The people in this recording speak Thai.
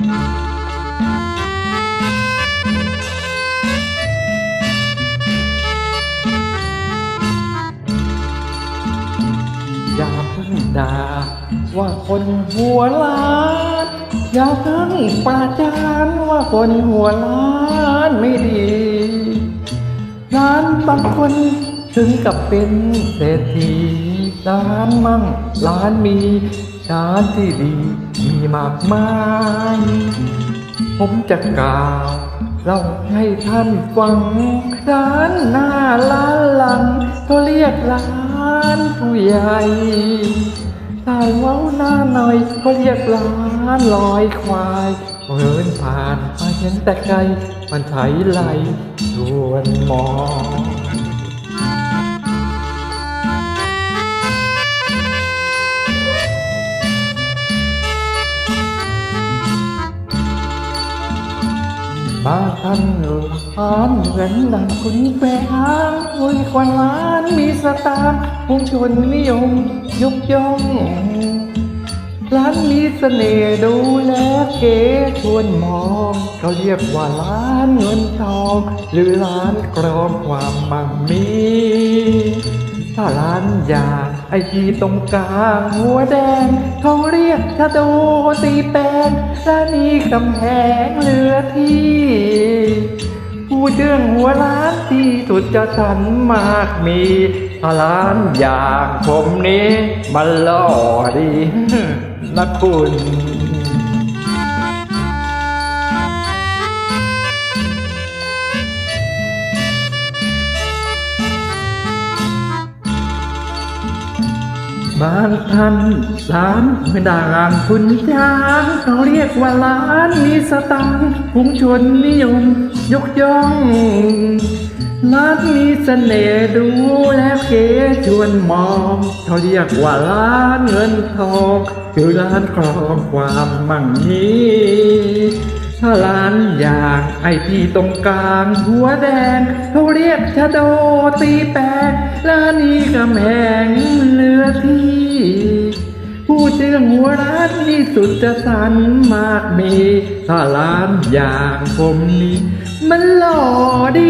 อย่าเพิ่งด่าว่าคนหัวล้านอย่าเพิ่งประจานว่าคนหัวล้านไม่ดีร้านบางคนถึงกับเป็นเศรษฐีร้านมั่งร้านมี ร้านที่ดีมีมากมาย ผมจะกล่าวเล่าให้ท่านฟัง ร้านหน้าร้านหลังก็เรียกร้านผู้ใหญ่ถ้าเว้าหน้าหน่อยก็เรียกร้านลอยควายเดินผ่านมาเห็นแต่ไกลมันไถไหลชวนมอง บาท่านหานเหมือนดังคุณแปงรวยกว่าล้านมีสตางค์ผู้ชนนิยมยกย่องร้านมีเสน่ห์ดูแลเก๋ชวนมองเขาเรียกว่าร้านเงินทอง หรือร้านกรองความมั่งมี ถ้าร้านยา ไอทีตรงกลางหัวแดงเขาเรียกชะโดตีแปลงร้านนี้กำแพงเหลือที่ผู้เชื่องหัวร้านที่สุดจะสันมากมีถ้าร้านอย่างผมนี้มันหล่อดีนะคุณ บางท่านร้านไม่ด่างคุณช้างเขาเรียกว่าร้านมีสตังค์พุงชนนิยม ยกย่องร้านมีเสน่ห์ดูแล้วเก๋ชวนมองเขาเรียกว่าร้านเงินทองคือร้านครองความมั่งมีถ้าร้านอย่างไอที่ตรงกลางหัวแดงเขาเรียกชะโดตีแปดร้านนี้กำแพงเหลือ ที่ ผู้เชื่อหัวร้านนี่สุดจะสันมากมีถ้าร้านอย่างผมนี้ มันหล่อดี